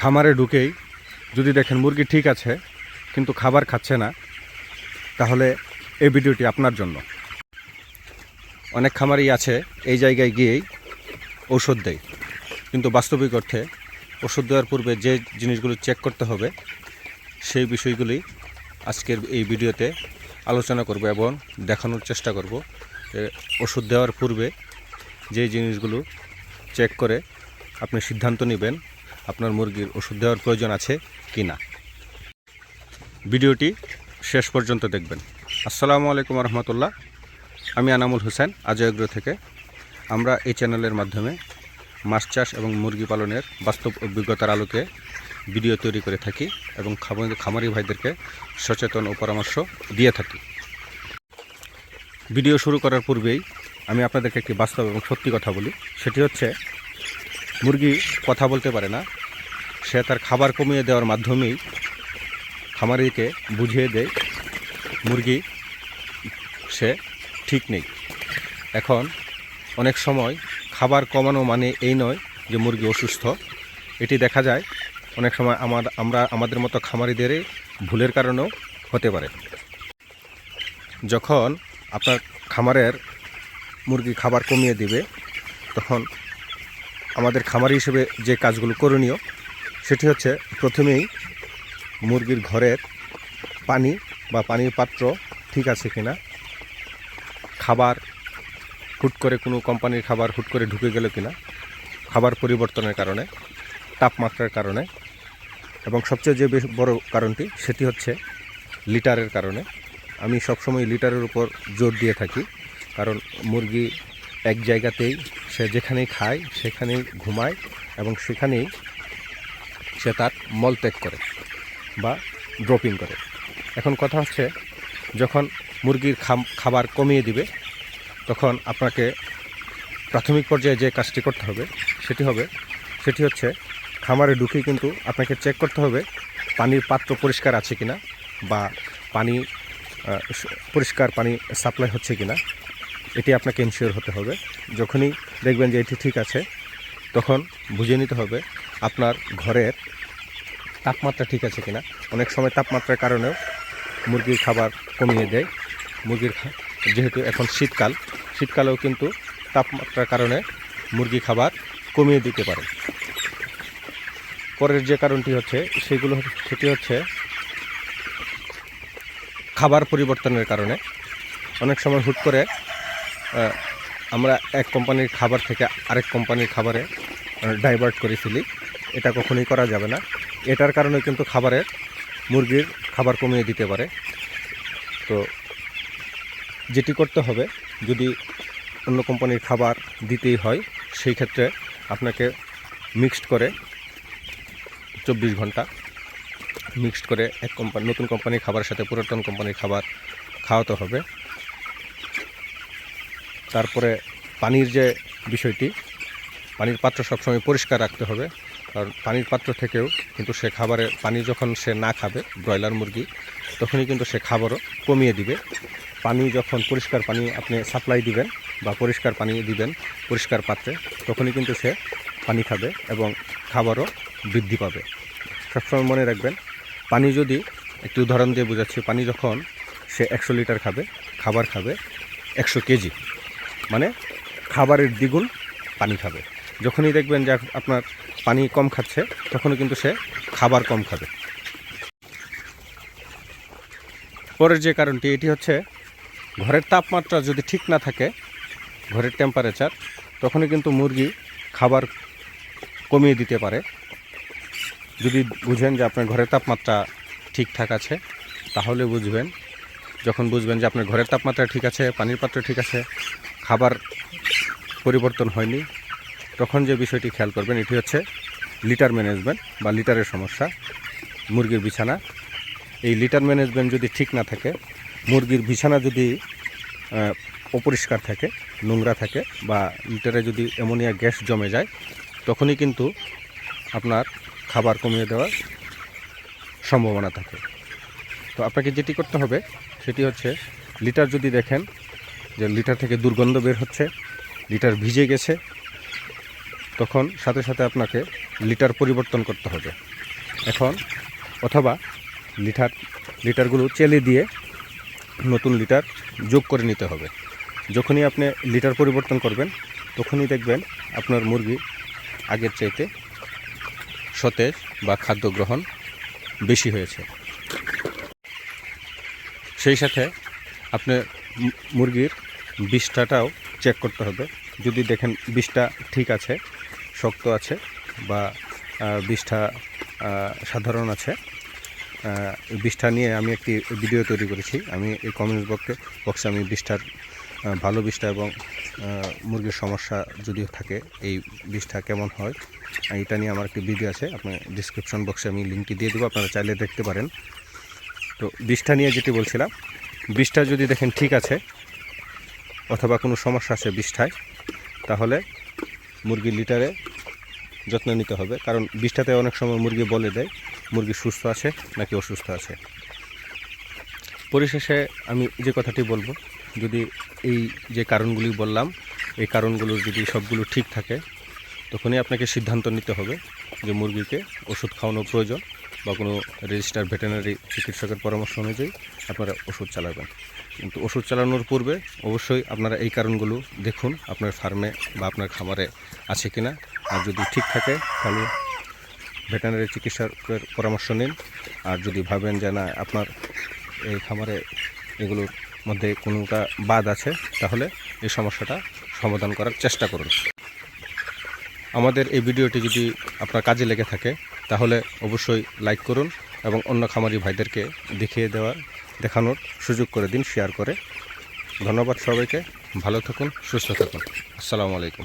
খামারে ঢুকেই যদি দেখেন মুরগি ঠিক আছে, কিন্তু খাবার খাচ্ছে না, তাহলে এই ভিডিওটি আপনার জন্য। অনেক খামারই আছে এই জায়গায় গিয়েই ঔষধ দেয়। কিন্তু বাস্তবিক অর্থে ওষুধ দেওয়ার পূর্বে যে জিনিসগুলো চেক করতে হবে, সেই বিষয়গুলি আজকের এই ভিডিওতে আলোচনা করব এবং দেখানোর চেষ্টা করব যে ওষুধ দেওয়ার পূর্বে যে জিনিসগুলো চেক করে আপনি সিদ্ধান্ত নেবেন আপনার মুরগির ওষুধ দেওয়ার প্রয়োজন আছে কি না। ভিডিওটি শেষ পর্যন্ত দেখবেন। আসসালামু আলাইকুম রহমতুল্লাহ আমি আনামুল হোসেন আজয়গ্র থেকে। আমরা এই চ্যানেলের মাধ্যমে মাছ চাষ এবং মুরগি পালনের বাস্তব অভিজ্ঞতার আলোকে ভিডিও তৈরি করে থাকি এবং খামারি ভাইদেরকে সচেতন ও পরামর্শ দিয়ে থাকি। ভিডিও শুরু করার পূর্বেই আমি আপনাদেরকে একটি বাস্তব এবং সত্যি কথা বলি। সেটি হচ্ছে মুরগি কথা বলতে পারে না। সে তার খাবার কমিয়ে দেওয়ার মাধ্যমেই খামারিকে বুঝিয়ে দেয়, মুরগি, সে ঠিক নেই। এখন অনেক সময় খাবার কমানো মানে এই নয় যে মুরগি অসুস্থ। এটি দেখা যায় অনেক সময় আমার, আমরা, আমাদের মতো খামারিদেরই ভুলের কারণেও হতে পারে। যখন আপনার খামারের মুরগি খাবার কমিয়ে দিবে, তখন আমাদের খামারি হিসেবে যে কাজগুলো করণীয়, সেটি হচ্ছে প্রথমেই মুরগির ঘরের পানি বা পানির পাত্র ঠিক আছে কিনা, খাবার হুট করে কোনো কোম্পানির খাবার হুট করে ঢুকে গেল কিনা, খাবার পরিবর্তনের কারণে, তাপমাত্রার কারণে, এবং সবচেয়ে যে বেশ বড় কারণটি সেটি হচ্ছে লিটারের কারণে। আমি সবসময় লিটারের উপর জোর দিয়ে থাকি, কারণ মুরগি এক জায়গাতেই সে যেখানেই খায়, সেখানেই ঘুমায় এবং সেখানেই সে তার মলত্যাগ করে বা ড্রপিং করে। এখন কথা হচ্ছে, যখন মুরগির খাবার কমিয়ে দিবে, তখন আপনাকে প্রাথমিক পর্যায়ে যে কাজটি করতে হবে, সেটি হবে, সেটি হচ্ছে খামারে ঢুকে কিন্তু আপনাকে চেক করতে হবে, পানির পাত্র পরিষ্কার আছে কিনা বা পানি পরিষ্কার পানি সাপ্লাই হচ্ছে কিনা। এটি আপনাকে ইনশিওর হতে হবে। যখনই দেখবেন যে এটি ঠিক আছে, তখন বুঝে নিতে হবে আপনার ঘরের তাপমাত্রা ঠিক আছে কিনা। অনেক সময় তাপমাত্রার কারণেও মুরগির খাবার কমিয়ে দেয়। মুরগির যেহেতু এখন শীতকাল, শীতকালেও কিন্তু তাপমাত্রার কারণে মুরগি খাবার কমিয়ে দিতে পারে। পরের যে কারণটি হচ্ছে, সেগুলো সেটি হচ্ছে খাবার পরিবর্তনের কারণে। অনেক সময় হুট করে আমরা এক কোম্পানির খাবার থেকে আরেক কোম্পানির খাবারে ডাইভার্ট করে ফেলি এটা কখনোই করা যাবে না। এটার কারণে কিন্তু খাবারের, মুরগির খাবার কমিয়ে দিতে পারে। তো যেটি করতে হবে, যদি অন্য কোম্পানির খাবার দিতেই হয়, সেই ক্ষেত্রে আপনাকে মিক্সড করে চব্বিশ ঘণ্টা মিক্সড করে এক কোম্পানি নতুন কোম্পানির খাবারের সাথে পুরাতন কোম্পানির খাবার খাওয়াতে হবে। তারপরে পানির যে বিষয়টি, পানির পাত্র সবসময় পরিষ্কার রাখতে হবে। কারণ পানির পাত্র থেকেও কিন্তু সে খাবারে পানি যখন সে না খাবে, ব্রয়লার মুরগি, তখনই কিন্তু সে খাবারও কমিয়ে দিবে। পানি যখন পরিষ্কার পানি আপনি সাপ্লাই দিবেন বা পরিষ্কার পানি দিবেন পরিষ্কার পাত্রে, তখনই কিন্তু সে পানি খাবে এবং খাবারও বৃদ্ধি পাবে। সবসময় মনে রাখবেন, পানি যদি একটি উদাহরণ দিয়ে বোঝাচ্ছি, পানি যখন সে একশো লিটার খাবে, খাবার খাবে একশো কেজি মানে খাবারের দ্বিগুণ পানি খাবে। যখনই দেখবেন যে আপনার পানি কম খাচ্ছে, তখনই কিন্তু সে খাবার কম খাবে। পরের যে কারণটি, এটি হচ্ছে ঘরের তাপমাত্রা যদি ঠিক না থাকে, ঘরের টেম্পারেচার তখনই কিন্তু মুরগি খাবার কমিয়ে দিতে পারে। যদি বুঝেন যে আপনার ঘরের তাপমাত্রা ঠিকঠাক আছে, তাহলে বুঝবেন। যখন বুঝবেন যে আপনার ঘরের তাপমাত্রা ঠিক আছে, পানির পাত্র ঠিক আছে খাবার পরিবর্তন হয়নি। তখন যে বিষয়টি খেয়াল করবেন, এটি হচ্ছে লিটার ম্যানেজমেন্ট বা লিটারের সমস্যা, মুরগির বিছানা। এই লিটার ম্যানেজমেন্ট যদি ঠিক না থাকে, মুরগির বিছানা যদি অপরিষ্কার থাকে, নোংরা থাকে বা লিটারে যদি অ্যামোনিয়া গ্যাস জমে যায়, তখনই কিন্তু আপনার খাবার কমিয়ে দেওয়ার সম্ভাবনা থাকে। তো আপনাকে যেটি করতে হবে, সেটি হচ্ছে লিটার যদি দেখেন যে লিটার থেকে দুর্গন্ধ বের হচ্ছে, লিটার ভিজে গেছে, তখন সাথে সাথে আপনাকে লিটার পরিবর্তন করতে হবে। এখন অথবা লিটার, লিটারগুলো চেলে দিয়ে নতুন লিটার যোগ করে নিতে হবে। যখনই আপনি লিটার পরিবর্তন করবেন, তখনই দেখবেন আপনার মুরগি আগের চাইতে সতেজ বা খাদ্য গ্রহণ বেশি হয়েছে। সেই সাথে আপনার মুরগির বিষটাটাও চেক করতে হবে। যদি দেখেন বিষটা ঠিক আছে শক্ত আছে বা বিষটা সাধারণ আছে বিষটা নিয়ে আমি একটি ভিডিও তৈরি করেছি। আমি এই কমেন্টস বক্সে বক্সে আমি বিষটার আহ, ভালো বিষটা এবং মুরগির সমস্যা যদি থাকে এই বিষটা কেমন হয় এটা নিয়ে আমার একটি ভিডিও আছে। আপনি ডিসক্রিপশন বক্সে আমি লিঙ্কটি দিয়ে দেবো আপনারা চাইলে দেখতে পারেন। তো বিষটা নিয়ে যেটি বলছিলাম বিষটা যদি দেখেন ঠিক আছে, অথবা কোনো সমস্যা আছে বিষটায়, তাহলে মুরগির লিটারে যত্ন নিতে হবে। কারণ বিষটাতে অনেক সময় মুরগি বলে দেয়, মুরগি সুস্থ আছে নাকি অসুস্থ আছে। পরিশেষে আমি যে কথাটি বলব, যদি এই যে কারণগুলি বললাম, এই কারণগুলো যদি সবগুলো ঠিক থাকে, তখনই আপনাকে সিদ্ধান্ত নিতে হবে যে মুরগিকে ওষুধ খাওয়ানো প্রয়োজন। বা কোনো রেজিস্টার ভেটেরিনারি চিকিৎসকের পরামর্শ অনুযায়ী আপনারা ওষুধ চালাবেন। কিন্তু ওষুধ চালানোর পূর্বে অবশ্যই আপনারা এই কারণগুলো দেখুন, আপনার ফার্মে বা আপনার খামারে আছে কিনা। আর যদি ঠিক থাকে, তাহলে ভেটেরিনারি চিকিৎসকের পরামর্শ নিন। আর যদি ভাবেন যে না, আপনার এই খামারে এগুলোর মধ্যে কোনোটা বাদ আছে, তাহলে এই সমস্যাটা সমাধান করার চেষ্টা করুন। আমাদের এই ভিডিওটি যদি আপনার কাজে লেগে থাকে, তাহলে অবশ্যই লাইক করুন এবং অন্য খামারি ভাইদেরকে দেখিয়ে দেওয়া, দেখানোর সুযোগ করে দিন শেয়ার করে। ধন্যবাদ সবাইকে। ভালো থাকুন, সুস্থ থাকুন। আসসালামু আলাইকুম।